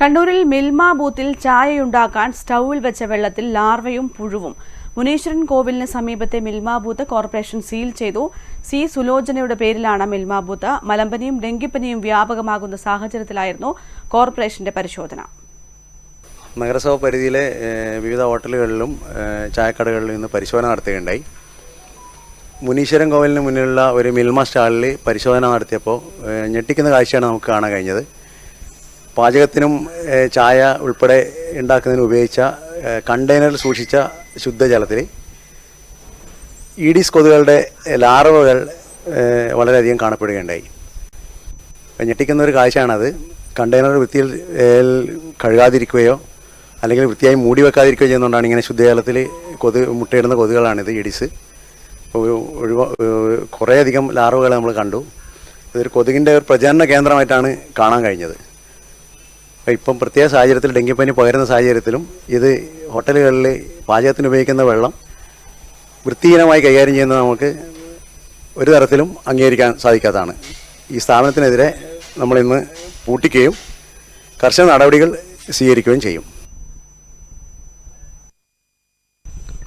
കണ്ണൂരിൽ മിൽമ ബൂത്തിൽ ചായയുണ്ടാക്കാൻ സ്റ്റൗവിൽ വെച്ച വെള്ളത്തിൽ ലാർവയും പുഴുവും. മുനീശ്വരൻ കോവിലിന് സമീപത്തെ മിൽമ ബൂത്ത് കോർപ്പറേഷൻ സീൽ ചെയ്തു. സി സുലോചനയുടെ പേരിലാണ് മിൽമ ബൂത്ത്. മലമ്പനിയും ഡെങ്കിപ്പനിയും വ്യാപകമാകുന്ന സാഹചര്യത്തിലായിരുന്നു കോർപ്പറേഷന്റെ പരിശോധന. നഗരസഭ പരിധിയിലെ വിവിധ ഹോട്ടലുകളിലും ചായക്കടകളിലും ഇന്ന് പരിശോധന നടത്തുകയുണ്ടായി. മുനീശ്വരൻ കോവിലിന് മുന്നിലുള്ള ഒരു മിൽമ സ്റ്റാളിൽ പരിശോധന നടത്തിയപ്പോൾ ഞെട്ടിക്കുന്ന കാഴ്ചയാണ് നമുക്ക് കാണാൻ കഴിഞ്ഞത്. പാചകത്തിനും ചായ ഉൾപ്പെടെ ഉണ്ടാക്കുന്നതിന് ഉപയോഗിച്ച കണ്ടെയ്നറിൽ സൂക്ഷിച്ച ശുദ്ധജലത്തിൽ ഈഡിസ് കൊതുകളുടെ ലാർവകൾ വളരെയധികം കാണപ്പെടുകയുണ്ടായി. ഞെട്ടിക്കുന്ന ഒരു കാഴ്ചയാണത്. കണ്ടെയ്നർ വൃത്തിയിൽ കഴുകാതിരിക്കുകയോ അല്ലെങ്കിൽ വൃത്തിയായി മൂടി വെക്കാതിരിക്കുകയോ ചെയ്യുന്നതുകൊണ്ടാണ് ഇങ്ങനെ ശുദ്ധജലത്തിൽ കൊതു മുട്ടയിടുന്ന കൊതുകുകളാണിത് ഇഡിസ് ഒഴിവ കുറേയധികം ലാർവകൾ നമ്മൾ കണ്ടു. ഇതൊരു കൊതുകിന്റെ ഒരു പ്രചരണ കേന്ദ്രമായിട്ടാണ് കാണാൻ കഴിഞ്ഞത്. ഇപ്പം പ്രത്യേക സാഹചര്യത്തിൽ ഡെങ്കിപ്പനി പകരുന്ന സാഹചര്യത്തിലും ഇത് ഹോട്ടലുകളിൽ പാചകത്തിന് ഉപയോഗിക്കുന്ന വെള്ളം വൃത്തിഹീനമായി കൈകാര്യം ചെയ്യുന്നത് നമുക്ക് ഒരു തരത്തിലും അംഗീകരിക്കാൻ സാധിക്കാത്തതാണ്. ഈ സ്ഥാപനത്തിനെതിരെ നമ്മളിന്ന് പൂട്ടിക്കുകയും കർശന നടപടികൾ സ്വീകരിക്കുകയും ചെയ്യും.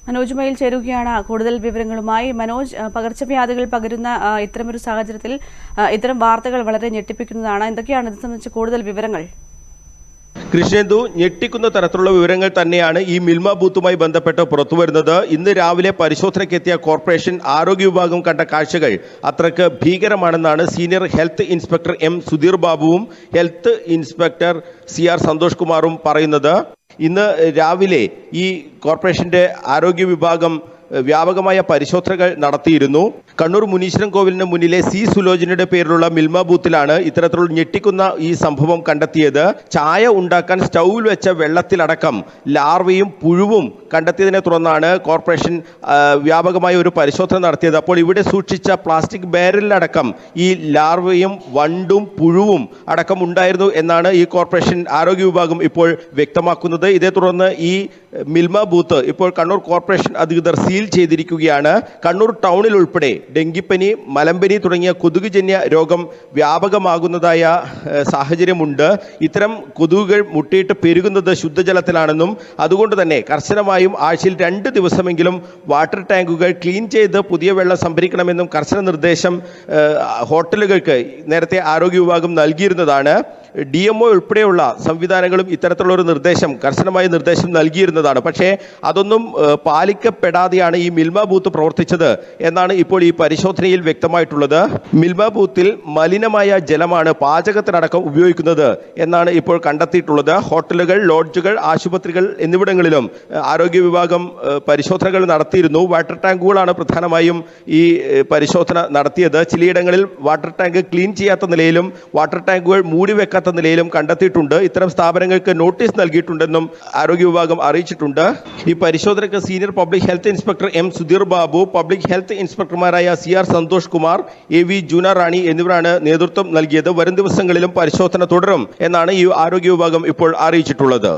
മനോജ് മയിൽ ചേരുകയാണ് കൂടുതൽ വിവരങ്ങളുമായി. മനോജ് പകർച്ചവ്യാധികൾ പകരുന്ന ഇത്തരമൊരു സാഹചര്യത്തിൽ ഇത്തരം വാർത്തകൾ വളരെ ഞെട്ടിപ്പിക്കുന്നതാണ്. എന്തൊക്കെയാണ് ഇത് സംബന്ധിച്ച് കൂടുതൽ വിവരങ്ങൾ? കൃഷ്ണേന്ദു ഞെട്ടിക്കുന്ന തരത്തിലുള്ള വിവരങ്ങൾ തന്നെയാണ് ഈ മിൽമ ബൂത്തുമായി ബന്ധപ്പെട്ട് പുറത്തുവരുന്നത് ഇന്ന് രാവിലെ പരിശോധനയ്ക്കെത്തിയ കോർപ്പറേഷൻ ആരോഗ്യ വിഭാഗം കണ്ട കാഴ്ചകൾ അത്രയ്ക്ക് ഭീകരമാണെന്നാണ് senior health inspector M Sudheer ബാബുവും health inspector C R Santhosh കുമാറും പറയുന്നത്. ഇന്ന് രാവിലെ ഈ കോർപ്പറേഷന്റെ ആരോഗ്യ വിഭാഗം വ്യാപകമായ പരിശോധനകൾ നടത്തിയിരുന്നു. കണ്ണൂർ മുനീശ്വരൻ കോവിലിന് മുന്നിലെ സി സുലോചനയുടെ പേരിലുള്ള മിൽമ ബൂത്തിലാണ് ഇത്തരത്തിലുള്ള ഞെട്ടിക്കുന്ന ഈ സംഭവം കണ്ടെത്തിയത്. ചായ ഉണ്ടാക്കാൻ സ്റ്റൗവിൽ വെച്ച വെള്ളത്തിലടക്കം ലാർവയും പുഴുവും കണ്ടെത്തിയതിനെ തുടർന്നാണ് കോർപ്പറേഷൻ വ്യാപകമായ ഒരു പരിശോധന നടത്തിയത്. അപ്പോൾ ഇവിടെ സൂക്ഷിച്ച പ്ലാസ്റ്റിക് ബാരലിലടക്കം ഈ ലാർവയും വണ്ടും പുഴുവും അടക്കം ഉണ്ടായിരുന്നു എന്നാണ് ഈ കോർപ്പറേഷൻ ആരോഗ്യ വിഭാഗം ഇപ്പോൾ വ്യക്തമാക്കുന്നത്. ഇതേ തുടർന്ന് ഈ മിൽമ ബൂത്ത് ഇപ്പോൾ കണ്ണൂർ കോർപ്പറേഷൻ അധികൃതർ സീൽ ചെയ്തിരിക്കുകയാണ്. കണ്ണൂർ ടൗണിൽ ഉൾപ്പെടെ ഡെങ്കിപ്പനി മലമ്പനി തുടങ്ങിയ കൊതുകുജന്യ രോഗം വ്യാപകമാകുന്നതായ സാഹചര്യമുണ്ട്. ഇത്തരം കൊതുകുകൾ മുട്ടിയിട്ട് പെരുകുന്നത് ശുദ്ധജലത്തിലാണെന്നും അതുകൊണ്ട് തന്നെ കർശനമായും ആഴ്ചയിൽ രണ്ട് ദിവസമെങ്കിലും വാട്ടർ ടാങ്കുകൾ ക്ലീൻ ചെയ്ത് പുതിയ വെള്ളം സംഭരിക്കണമെന്നും കർശന നിർദ്ദേശം ഹോട്ടലുകൾക്ക് നേരത്തെ ആരോഗ്യ വിഭാഗം നൽകിയിരുന്നതാണ്. ഡി എം ഒ ഉൾപ്പെടെയുള്ള സംവിധാനങ്ങളും ഇത്തരത്തിലുള്ള ഒരു നിർദ്ദേശം കർശനമായ നിർദ്ദേശം നൽകിയിരുന്നതാണ്. പക്ഷേ അതൊന്നും പാലിക്കപ്പെടാതെയാണ് ഈ മിൽമ ബൂത്ത് പ്രവർത്തിച്ചത് എന്നാണ് ഇപ്പോൾ ഈ പരിശോധനയിൽ വ്യക്തമായിട്ടുള്ളത്. മിൽമ ബൂത്തിൽ മലിനമായ ജലമാണ് പാചകത്തിനടക്കം ഉപയോഗിക്കുന്നത് എന്നാണ് ഇപ്പോൾ കണ്ടെത്തിയിട്ടുള്ളത്. ഹോട്ടലുകൾ ലോഡ്ജുകൾ ആശുപത്രികൾ എന്നിവിടങ്ങളിലും ആരോഗ്യ വിഭാഗം പരിശോധനകൾ നടത്തിയിരുന്നു. വാട്ടർ ടാങ്കുകളാണ് പ്രധാനമായും ഈ പരിശോധന നടത്തിയത്. ചിലയിടങ്ങളിൽ വാട്ടർ ടാങ്ക് ക്ലീൻ ചെയ്യാത്ത നിലയിലും വാട്ടർ ടാങ്കുകൾ മൂടി വെക്കാത്ത നിലയിലും കണ്ടെത്തിയിട്ടുണ്ട്. ഇത്തരം സ്ഥാപനങ്ങൾക്ക് നോട്ടീസ് നൽകിയിട്ടുണ്ടെന്നും ആരോഗ്യ വിഭാഗം അറിയിച്ചിട്ടുണ്ട്. ഈ പരിശോധനയ്ക്ക് senior public health inspector M Sudheer Babu public health ഇൻസ്പെക്ടർമാരായ C R Santhosh Kumar A V Juna Rani എന്നിവരാണ് നേതൃത്വം നൽകിയത്. വരും ദിവസങ്ങളിലും പരിശോധന തുടരും എന്നാണ് ഈ ആരോഗ്യ വിഭാഗം ഇപ്പോൾ അറിയിച്ചിട്ടുള്ളത്.